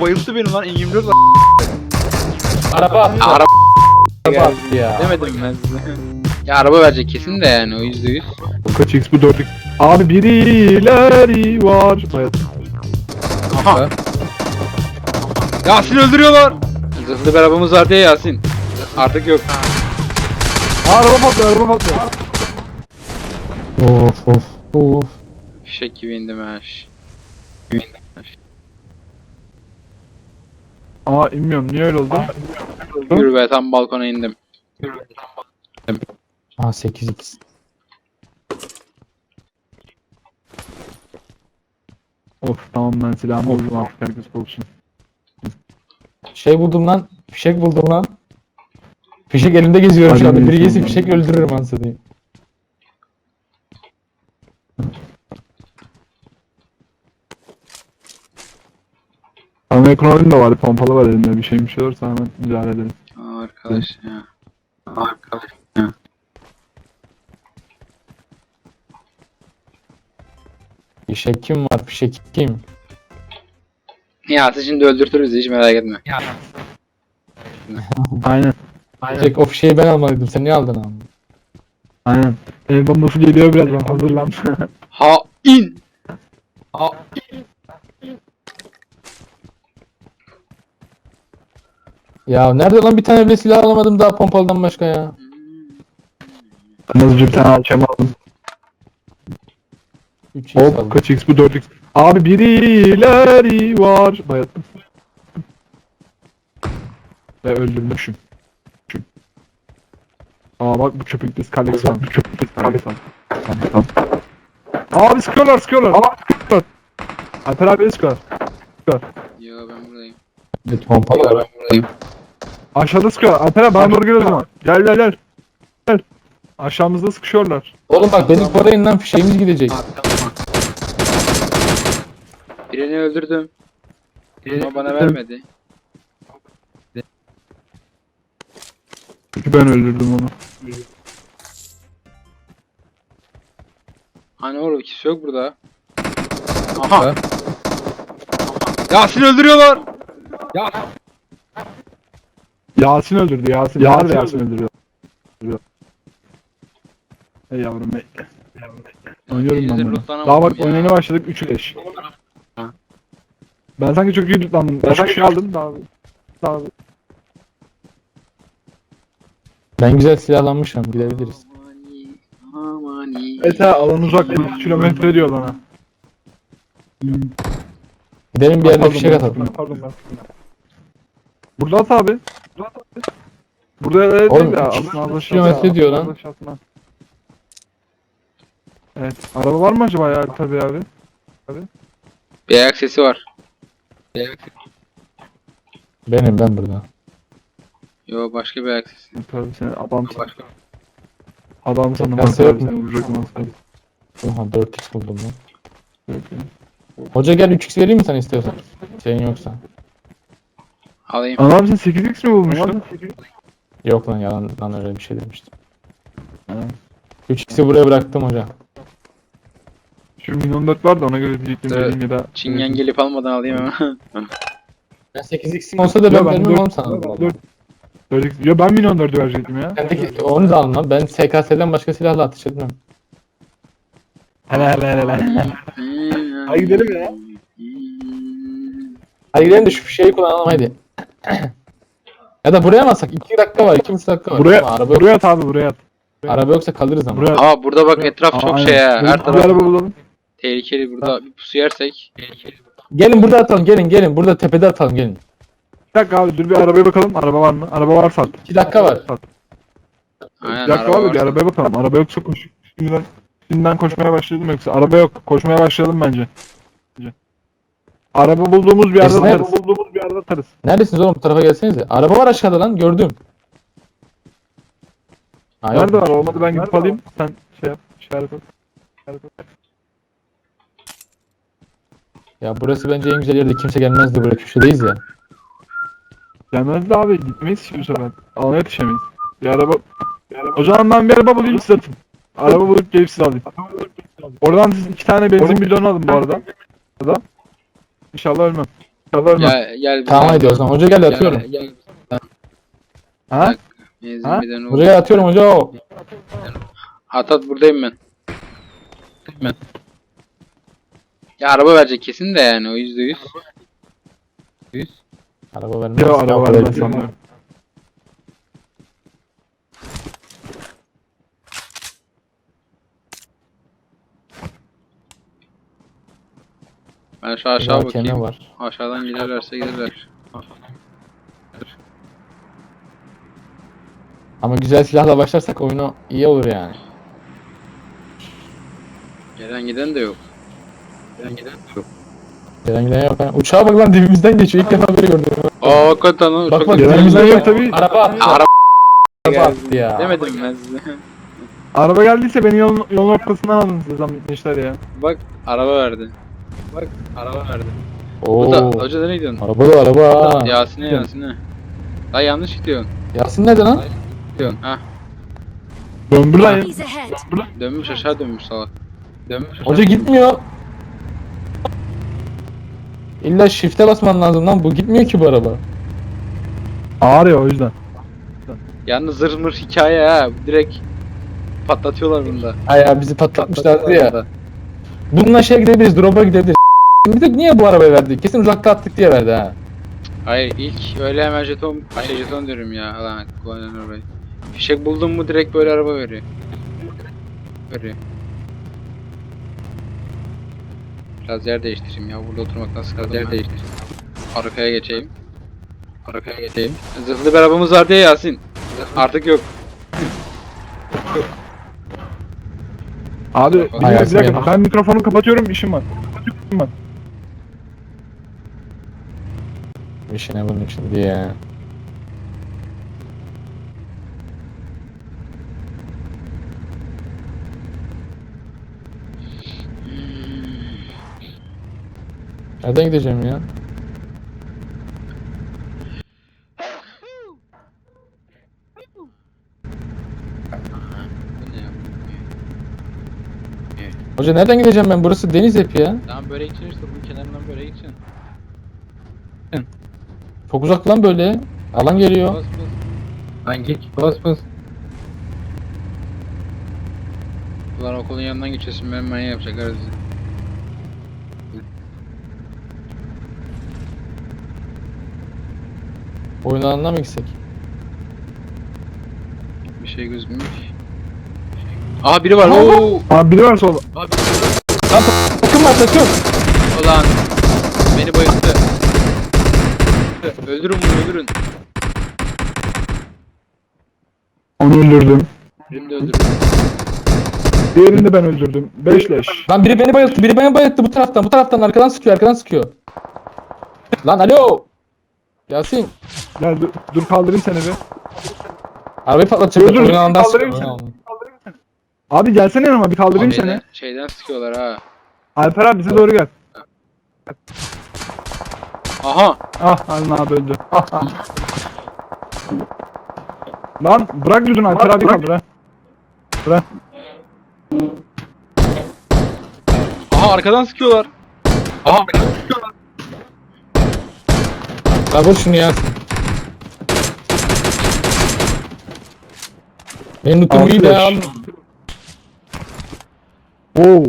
bayılttı beni lan. M24 var. Araba attı. Araba Araba attı ya. demedim ben size. Ya araba verecek kesin de yani o yüzde yüz. Kaç x bu 4x. Abi birileri var. Evet. Aha. Yasin öldürüyorlar. Zırhlı bir arabamız var diye Yasin. Artık yok. Aa, araba patlıyor araba patlıyor. Of of of. Fişek gibi indim ha. Şş. Aa inmiyorum niye öyle oldu? Yürü be tam balkona indim. Ha 8x. Of tamam ben silahımı buldum artık herkes korksun. Şey buldum lan. Fişek buldum lan. Fişek elimde geziyorum şu Hadi anda. Biri gelsin fişek öldürürüm anasını diyeyim. Ekonomim de var pompalı var elimde bir şeyim bir şey olursa hemen müdahale edelim. Aa, arkadaş ya. Arkadaş ya. Fişek kim var? Fişek kim? Ya siz şimdi öldürtürüz hiç merak etme. Aynen. Fişek o fişeği ben almalıydım. Sen niye aldın abi? Aynen. El bombası geliyor birazdan hazırlan. Ha in. Ya nerede lan bir tane bile silah alamadım daha pompalıdan başka ya. ben hızlıca bir tane açayım aldım. 3 Hop aldım. kaç x bu 4x. Abi birileri var. Bayıldım. Ve öldürmüşüm. Şüm. Aa bak bu köpekli Kalex var. Bu köpekli Kalex var. Tamam, tamam. Abi sıkıyorlar sıkıyorlar. Aa sıkıyorlar. Alper abi sıkıyorlar. Yo ben buradayım. Evet, pompalı. Ben buradayım. Aşağıda sıkıyorlar. Alper abi bana doğru gel o zaman. Gel gel gel. Gel. Aşağımızda sıkışıyorlar. Oğlum bak beni koruyun lan fişeğimiz gidecek. Birini öldürdüm. Ama bana vermedi. Çünkü ben öldürdüm onu. Hani oğlum kimse yok burada. Aha. Yasin öldürüyorlar. Ya Yasin öldürdü Yasin. Yasin, Yasin, Yasin öldürüyor. Ey yavrum bekle. Oynuyorum ben bunu. Daha bak oynayana başladık 3 leş. Ben sanki çok iyi tutlandım. Ben sanki şey aldım daha. daha. Ben güzel silahlanmışım gidebiliriz. Evet ha alan uzak 50 kilometre diyor bana. Gidelim bir yerde fişek ben- atalım. Pardon ben. Burada at abi. Burada abi. Oğlum, değil ya. iki Aslında aşağıda- kilometre diyor lan. Evet. Araba var mı acaba ya tabii abi? Bir ayak sesi var. Benim ben burada. Yo başka bir ayak sesi. Tabii sen adam Başka. adam sanırım. Tekası yok mu? mu? Oha 4x buldum lan. Hoca gel 3x vereyim mi sen istiyorsan? Senin yoksa. Alayım. Anam sen 8x mi bulmuştun? Yok lan yalan lan öyle bir şey demiştim. Ha. 3x'i buraya bıraktım hoca. Şu milyon 4 var da ona göre diyecektim Evet. vereyim ya da. Çingen gelip almadan alayım hemen. Ben 8x'im olsa da ben Ya ben vermem oğlum sana. dört- 4x. Ya ben 4'ü verecektim ya. Sendeki onu da alın lan. Ben SKS'den başka silahla atış etmem. Hele hele hele. Hadi gidelim ya. Hadi gidelim de şu şeyi kullanalım hadi. Ya da buraya mı atsak? 2 dakika var, 2,5 dakika var. Buraya, Ama araba, yok. buraya at abi buraya at. araba yoksa kalırız ama. Buraya at. Aa burada bak etraf çok Aa, şey ya. aynen. Her Bir taraf araba bulalım. tehlikeli. Burada bir pusu yersek. Gelin burada atalım, gelin gelin. Burada tepede atalım, gelin. Bir dakika abi dur bir arabaya bakalım. Araba var mı? Araba varsa at. 2 dakika var. At. Aynen Bir dakika araba abi bir arabaya bakalım. Araba yoksa koş. Şimdiden, şimdiden koşmaya başladım yoksa. Araba yok. Koşmaya başlayalım. Bence. Araba bulduğumuz bir yerde atarız. bulduğumuz bir yerde atarız. Neredesiniz oğlum? Bu tarafa gelsenize. Araba var aşağıda lan, gördüm. Ha, yok. Nerede var? Olmadı ben gidip alayım. Sen şey yap. İşaret at. İşaret at. Ya burası bence en güzel yerde. Kimse gelmezdi buraya. Köşedeyiz ya. Gelmez de abi gitmeyiz ki bu sefer. Almaya yetişemeyiz. Bir araba... Bir araba... O zaman ben bir araba bulayım siz atın. Araba bulup gelip siz alayım. Oradan siz iki tane benzin bidonu alın bu arada. Ya da İnşallah ölmem. Çalar mı? Gel gel. Tamam bize. hadi o zaman. Hoca gel Gel, atıyorum. Gel. Ha? Benzin Ha? bir de ne Hoca oldu? gel atıyorum hoca. o. At at buradayım ben. Ben. Ya araba verecek kesin de yani o yüzde yüz. Yüz. Araba vermez. Yok araba vermez. Ben şu aşağı Daha keme bakayım. var. Aşağıdan giderlerse giderler. Ama güzel silahla başlarsak oyunu iyi olur yani. Gelen giden de yok. Gelen giden de yok. Gelen giden yok. ha. Uçağa bak lan dibimizden geçiyor. İlk defa böyle gördüm. Aa hakikaten o Bak bak dibimizden yok. tabii. Araba attı. Araba Araba attı ya. demedim ben size. Araba geldiyse beni yolun, yolun ortasından lan gençler ya. Bak araba verdi. Bak araba verdi. Oo. Bu da hoca nereye gidiyorsun? Araba da araba. ha. Yasin'e Yasin'e. Daha yanlış gidiyorsun. Yasin nerede lan? Gidiyorsun. Ha Döndür lan. Enemies ahead. dönmüş aşağı dönmüş salak. Dönmüş aşağı. Hoca gitmiyor. İlla shift'e basman lazım lan. Bu gitmiyor ki bu araba. Ağır ya o yüzden. Yalnız zırh mır hikaye ha. Direkt patlatıyorlar bunda. Ay ya bizi patlatmışlardı ya. Bununla şey gidebiliriz. Drop'a gidebiliriz. Bir de niye bu arabayı verdi? Kesin uzakta attık diye verdi ha. Hayır ilk öyle hemen jeton, şey jeton diyorum ya. Lan kullanan arabayı. Fişek buldun mu direkt böyle araba veriyor. Veriyor. Biraz yer değiştireyim ya. Burada oturmaktan sıkıldım yer değiştireyim. Arkaya geçeyim. Arkaya geçeyim. Zırhlı bir arabamız var diye Yasin. Artık yok. Abi bir, Ay, bir dakika ben mikrofonu kapatıyorum işim var. Kapatıyorum, işim var. İşine bunun için diye. Nereden gideceğim ya? Bu ne ya? Hoca nereden gideceğim ben? Burası deniz hep ya. Tamam böyle gideceksin işte bunun kenarından böyle gideceksin. Çok uzak lan böyle. Alan geliyor. Bas bas. Lan geç bas bas. Ulan okulun yanından geçiyorsun benim manyak yapacaklar bizi. Oyun alanına mı gitsek? Bir şey gözükmüyor. Aha biri var. Oo. Abi biri var solda. Takım var takım. Ulan beni bayılttı. Öldürün bunu öldürün. Onu öldürdüm. Birini de öldürün. Diğerini de ben öldürdüm. Beş leş. Lan biri beni bayılttı. Biri beni bayılttı bu taraftan. Bu taraftan arkadan sıkıyor. Arkadan sıkıyor. Lan alo. Yasin. Gel dur, dur kaldırayım seni bir. Arabayı patlatacak. Dur, dur, Oyun alanından kaldırayım sıkıyor. seni. Abi gelsene yanıma bir kaldırayım seni. şeyden sıkıyorlar ha. Alper abi bize doğru gel. Aha. Ah Alın abi öldü. Ah, ah. Lan bırak düzün Alper abi kaldır ha. Bırak. Aha arkadan sıkıyorlar. Aha. Lan vur şunu ya. Benim lootum iyi de leş. Oo.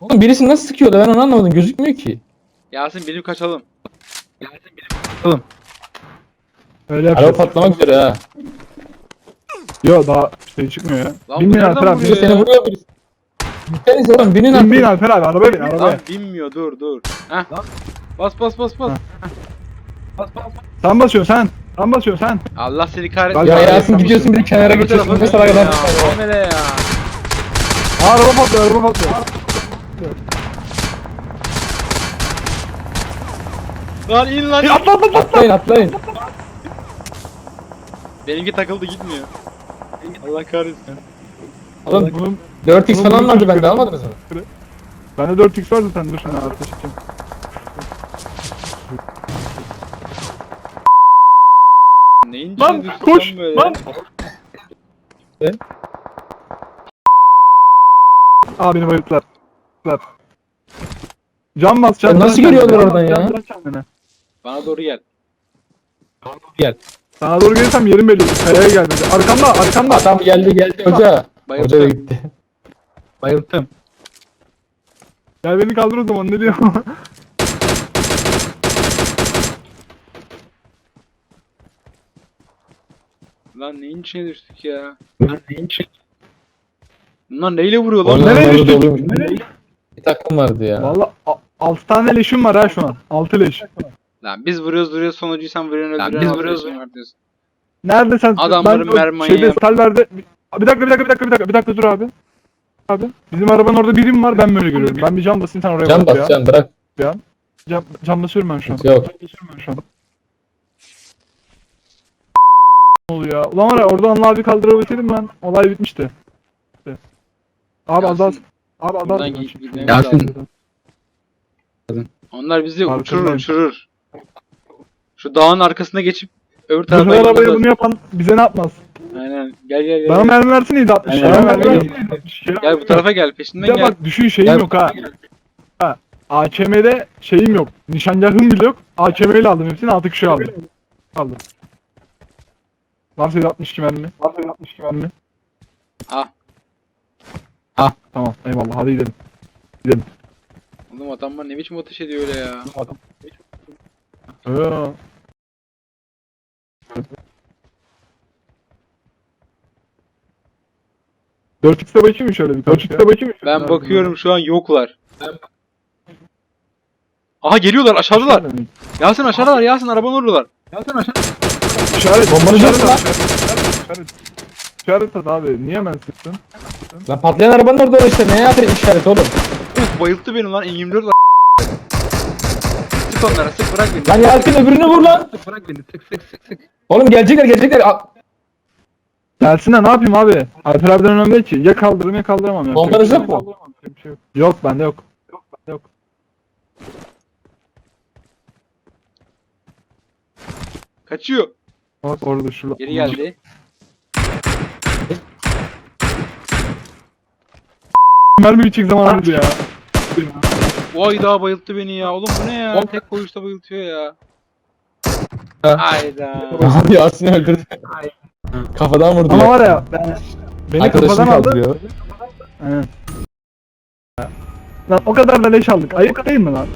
Oğlum birisi nasıl sıkıyor da ben onu anlamadım. Gözükmüyor ki. Yasin benim kaçalım. Öyle Araba yapacağız. patlamak üzere ha. Yo daha şey çıkmıyor ya. Lan bin bu bin nereden Alper abi. vuruyor seni vuruyor birisi. Gitsenize oğlum binin Bin bin artık. Alper abi arabaya bin Lan arabaya. binmiyor dur dur. Heh. Bas bas bas bas. Sen basıyorsun sen. Sen basıyorsun sen. Allah seni kahretsin. Ya Yasin gidiyorsun bir kenara Öbür geçiyorsun. tarafa Ne sana kadar ya, Amele ya. Aa, araba patlıyor araba patlıyor. Lan in lan. Ya, atla atla atla. Atlayın atlayın. Benimki takıldı gitmiyor. Allah kahretsin. Oğlum Bunun, 4x Oğlum, falan vardı bende almadınız mı? bende 4x var zaten dur şimdi ateş edeceğim. Neyin Lan koş lan. Aa beni bayılttılar. Bayılttılar. Can bas can. Ya nasıl geliyorlar oradan ya? can, can kendine. Bana doğru gel. Sana doğru gelirsem yerim belli. Kayaya gel bence. Arkamda arkamda. Adam geldi geldi hoca. Hoca da gitti. Bayıldım. Gel beni kaldır o zaman ne diyor? Lan neyin içine düştük ya? Lan neyin içine? Bunlar neyle vuruyor lan? Onlar Nereye orada doluymuş. Nereye? Bir takım vardı ya. Valla 6 tane leşim var ha şu an. 6 leş. Lan biz vuruyoruz duruyoruz sonuncuyu sen vuruyorsun öldürüyorsun. biz biz vuruyoruz, vuruyoruz diyorsun. Nerede sen? Adamların o mermi Şeyde otellerde... Bir dakika bir dakika bir dakika bir dakika bir dakika dur abi. Abi. Bizim arabanın orada birim var ben böyle görüyorum. Ben bir cam basayım sen oraya Can bas ya. bas can bırak. Cam, cam basıyorum ben şu an. Yok. Basıyorum ben şu an. Ne oluyor ya? Ulan var ya oradan Allah abi kaldırabilseydim ben. Olay bitmişti. Abi. Yasin, Abi az az. buradan git- gitmemiz Yasin. Onlar bizi uçurur Farkındayım. uçurur. Şu dağın arkasına geçip öbür Bu tarafa gitmemiz bunu yapan bize ne yapmaz? Aynen. Gel gel gel. Bana mermi versene 60 Aynen, ya. aynen, Mermi aynen. versene 60 ya. Gel bu tarafa gel Bir peşinden de gel. bak düşün şeyim Gel. yok ha. ha. AKM'de şeyim yok. Nişangahım bile yok. AKM ile aldım hepsini 6 kişi aldım. Aldım. Var senin 62 mermi. Var senin 62 mermi. Ah. Ah. Tamam eyvallah hadi gidelim. Oğlum adamlar ne biçim ateş ediyor öyle ya. Ee, Dört x'e bakayım mı şöyle bir? Dört x'e bakayım mı? Ben bakıyorum şu an yoklar. Aha geliyorlar aşağıdalar. Yasin aşağıdalar Yasin arabanı vuruyorlar. Yasin aşağı. İşaret. Bombanı lan. at, İşaret. İşaret. At abi. Niye ben sıktın? Lan patlayan arabanın orada işte. Neye atıyor işaret oğlum? Uf bayılttı beni lan M24 var. Sık onlara sık bırak beni. Lan Yasin öbürünü vur lan. Sık bırak beni sık sık sık sık. Oğlum gelecekler gelecekler. A- Gelsinler ne yapayım abi? Alper abiden önemli değil ki. Ya kaldırırım ya kaldıramam. Yapacak yok bir mu? şey Yapacak bir şey yok. Yok bende yok. Yok bende yok. Kaçıyor. Bak orada şurada. Geri geldi. Mermi bitecek zaman oldu ya. Vay daha bayılttı beni ya. Oğlum bu ne ya? Oğlum. Tek koyuşta bayıltıyor ya. Ha. Hayda. Yasin'i öldürdü. Kafadan vurdu. Ama ya. var ya ben beni Arkadaşını kafadan aldı. kaldırıyor. Aynen. Lan o kadar da leş aldık. Ayıp değil mi lan?